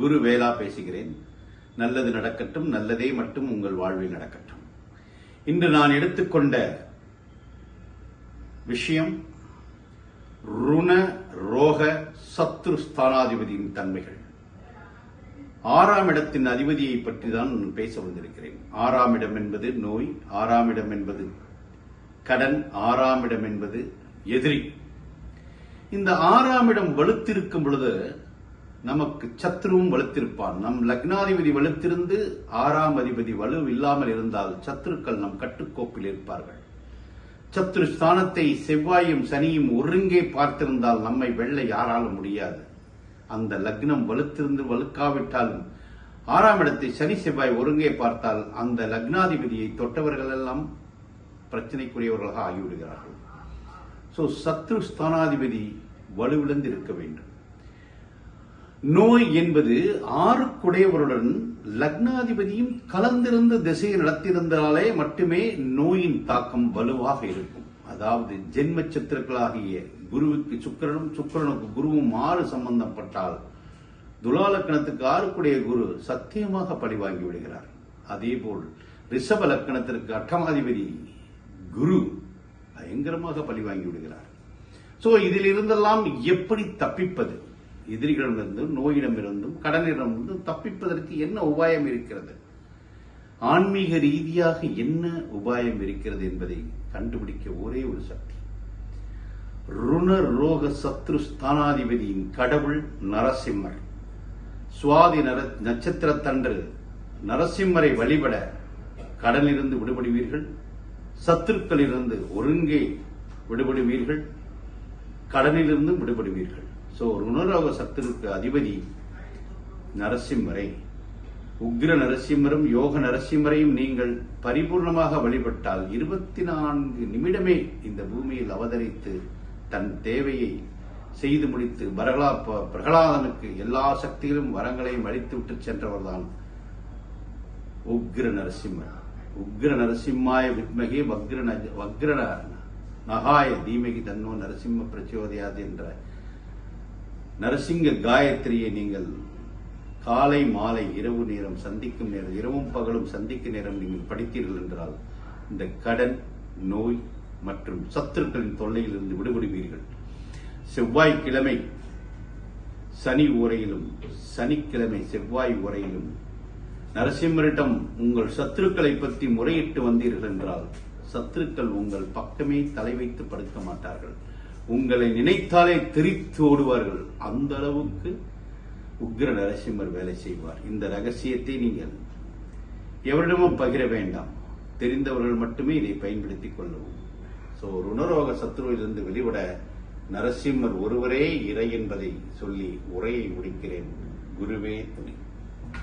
குரு வேலா பேசுகிறேன். நல்லது நடக்கட்டும் நல்லதே மட்டும் உங்கள் வாழ்வில் நடக்கட்டும். இன்று நான் எடுத்துக்கொண்ட விஷயம் ருண ரோக சத்ரு ஸ்தானாதிபதியின் தன்மைகள். ஆறாம் இடத்தின் அதிபதியை பற்றி தான் நான் பேச வந்திருக்கிறேன். ஆறாம் இடம் என்பது நோய் ஆறாம் இடம் என்பது கடன் ஆறாம் இடம் என்பது எதிரி. இந்த ஆறாம் இடம் வலுத்திருக்கும் பொழுது நமக்கு சத்ருவும் வலுத்திருப்பான். நம் லக்னாதிபதி வலுத்திருந்து ஆறாம் அதிபதி வலு இல்லாமல் இருந்தால் சத்துருக்கள் நம் கட்டுக்கோப்பில் இருப்பார்கள். சத்ரு ஸ்தானத்தை செவ்வாயும் சனியும் ஒருங்கே பார்த்திருந்தால் நம்மை வெள்ள யாராலும் முடியாது. அந்த லக்னம் வலுத்திருந்து வலுக்காவிட்டாலும் ஆறாம் இடத்தை சனி செவ்வாய் ஒருங்கே பார்த்தால் அந்த லக்னாதிபதியை தொட்டவர்கள் எல்லாம் பிரச்சனைக்குரியவர்களாக ஆகிவிடுகிறார்கள். சோ சத்ரு ஸ்தானாதிபதி வலுவிழந்து இருக்க வேண்டும். நோய் என்பது ஆறுக்குடையவருடன் லக்னாதிபதியும் கலந்திருந்து திசையை நடத்தியிருந்தாலே மட்டுமே நோயின் தாக்கம் வலுவாக இருக்கும். அதாவது ஜென்மச்சத்திரக்களாகிய குருவுக்கு சுக்கிரனும் சுக்கிரனுக்கு குருவும் ஆறு சம்பந்தப்பட்டால் துலாலக்கணத்துக்கு ஆறுக்குடைய குரு சத்தியமாக பழி வாங்கி விடுகிறார். அதேபோல் ரிஷப லக்கணத்திற்கு அட்டமாதிபதி குரு பயங்கரமாக பழி வாங்கி விடுகிறார். சோ இதில் இருந்தெல்லாம் எப்படி தப்பிப்பது? எதிரிகளிடமிருந்தும் நோயிடமிருந்தும் கடனிடமிருந்தும் தப்பிப்பதற்கு என்ன உபாயம் இருக்கிறது? ஆன்மீக ரீதியாக என்ன உபாயம் இருக்கிறது என்பதை கண்டுபிடிக்க ஒரே ஒரு சக்தி. ருண ரோக சத்ரு ஸ்தானாதிபதியின் கடவுள் நரசிம்மர். சுவாதி நர நட்சத்திரத்தன்று நரசிம்மரை வழிபட கடனிலிருந்து விடுபடுவீர்கள் சத்துருக்களிலிருந்து ஒருங்கே விடுபடுவீர்கள் கடனிலிருந்தும் விடுபடுவீர்கள். சோ ருணரோக சத்துருக்கு அதிபதி நரசிம்மரை. உக்ர நரசிம்மரும் யோக நரசிம்மரையும் நீங்கள் பரிபூர்ணமாக வழிபட்டால் இருபத்தி நான்கு நிமிடமே இந்த பூமியில் அவதரித்து தன் தேவையை செய்து முடித்து பரகலா பிரகலாதனுக்கு எல்லா சக்திகளும் வரங்களையும் அளித்து விட்டு சென்றவர்தான் உக்ர நரசிம்மர். உக்ர நரசிம்மாய வித்மகி வக்ர வக்ர நகாய தீமகி தன்னோ நரசிம்ம பிரச்சோதயாது என்ற நரசிங்க காயத்ரியை நீங்கள் காலை மாலை இரவு நேரம் சந்திக்கும் நேரம் இரவும் பகலும் சந்திக்கும் நேரம் நீங்கள் படித்தீர்கள் என்றால் இந்த கடன் நோய் மற்றும் சத்துருக்களின் தொல்லையிலிருந்து விடுபடுவீர்கள். செவ்வாய்க்கிழமை சனி உரையிலும் சனிக்கிழமை செவ்வாய் உரையிலும் நரசிம்மரிடம் உங்கள் சத்துருக்களை பற்றி முறையிட்டு வந்தீர்கள் என்றால் சத்துருக்கள் உங்கள் பக்கமே தலை வைத்து படுக்க மாட்டார்கள். உங்களை நினைத்தாலே தெரித்து ஓடுவார்கள். அந்த அளவுக்கு உக்ர நரசிம்மர் வேலை செய்வார். இந்த ரகசியத்தை நீங்கள் எவரிடமும் பகிர வேண்டாம். தெரிந்தவர்கள் மட்டுமே இதை பயன்படுத்திக் கொள்ளவும். சோ ருணரோக சத்ருவிலிருந்து வெளிவிட நரசிம்மர் ஒருவரே இறை என்பதை சொல்லி உரையை முடிக்கிறேன். குருவே துணை.